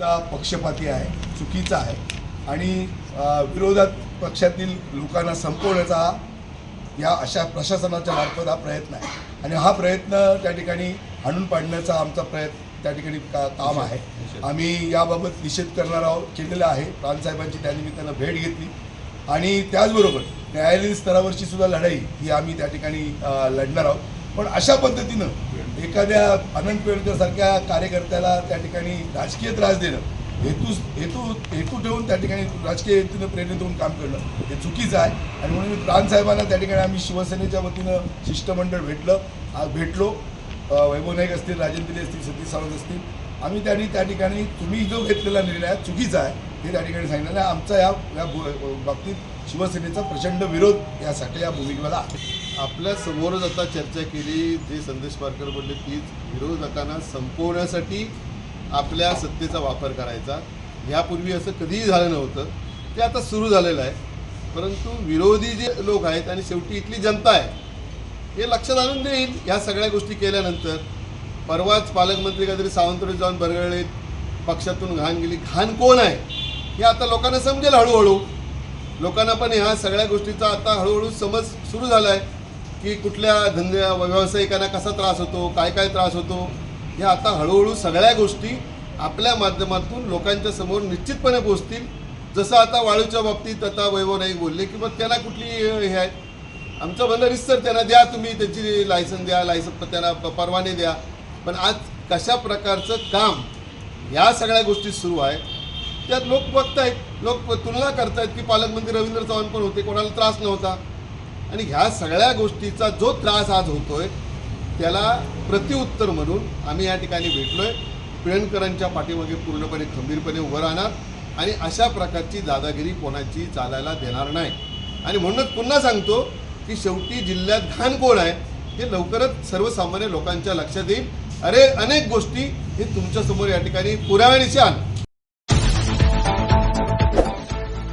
ता पक्षपाती आहे चुकीचा आहे. आणि विरोधात पक्षातील लोकांना संपवण्याचा या अशा प्रशासनाच्या मार्फत हा प्रयत्न आहे. आणि हा प्रयत्न त्या ठिकाणी आणून पाडण्याचा आमचा प्रयत्न त्या ठिकाणी का काम आहे. आम्ही याबाबत निषेध करणार आहोत केलेला आहे. प्राणसाहेबांची त्यानिमित्तानं भेट घेतली. आणि त्याचबरोबर न्यायालयीन स्तरावरची सुद्धा लढाई ही आम्ही त्या ठिकाणी लढणार आहोत. पण अशा पद्धतीनं एखाद्या अनंत पेडकरसारख्या कार्यकर्त्याला त्या ठिकाणी राजकीय त्रास देणं हेतू हेतू हेतू ठेवून त्या ठिकाणी राजकीय हेतूनं प्रेरित होऊन काम करणं हे चुकीचं आहे. आणि म्हणून मी प्राणसाहेबांना त्या ठिकाणी आम्ही शिवसेनेच्या वतीनं शिष्टमंडळ भेटलं आज भेटलो. वैभव नाईक असतील राजेंद्र असतील सतीश सावंत असतील आम्ही त्यांनी त्या ठिकाणी तुम्ही जो घेतलेला निर्णय चुकीचा आहे हे त्या ठिकाणी सांगितलं. आमचा या या बो- बाबतीत शिवसेनेचा प्रचंड विरोध यासाठी या भूमिकेला आहे. आपल्या समोरच आता चर्चा केली जे संदेश पारकर बोलले तीच विरोधकांना संपवण्यासाठी आपल्या सत्तेचा वापर करायचा. यापूर्वी असं कधीही झालं नव्हतं. ते आता सुरू झालेलं आहे. परंतु विरोधी जे लोक आहेत आणि शेवटी इथली जनता आहे हे लक्षात आणून देईल ह्या सगळ्या गोष्टी केल्यानंतर. परवाच पालकमंत्री काहीतरी सावंतवाडीत जाऊन बरगळले पक्षातून घाण गेली. घाण कोण आहे? हे आता लोकांना समजेल हळूहळू. लोकांना पण ह्या सगळ्या गोष्टीचा आता हळूहळू समज सुरू झाला आहे की कुठल्या धंद्या व्यावसायिकांना कसा त्रास होतो काय काय त्रास होतो हे आता हळूहळू सगळ्या गोष्टी आपल्या माध्यमातून लोकांच्या समोर निश्चितपणे पोहोचतील. जसं आता वाळूच्या बाबतीत आता वैभव नाईक बोलले की मग त्यांना कुठली हे आहे आमचं म्हणणं रिसर त्यांना द्या तुम्ही त्याची लायसन द्या लायसन त्यांना प- परवाने द्या. पण आज कशा प्रकारचं काम या सगळ्या गोष्टी सुरू आहे त्यात लोक बघतायत. लोक तुलना करतायत की पालकमंत्री रवींद्र चव्हाण पण होते कोणाला त्रास नव्हता. आणि ह्या सगळ्या गोष्टीचा जो त्रास आज होतोय त्याला प्रतिउत्तर म्हणून आम्ही या ठिकाणी भेटलोय. पिळणकरांच्या पाठीमागे पूर्णपणे खंबीरपणे उभं राहणार आणि अशा प्रकारची दादागिरी कोणाची चालायला देणार नाही. आणि म्हणूनच पुन्हा सांगतो की शेवटी जिल्ह्यात घाण कोण आहे हे लवकरच सर्वसामान्य लोकांच्या लक्षात येईल. अरे अनेक गोष्टी हे तुमच्यासमोर या ठिकाणी पुराव्यानिशी आण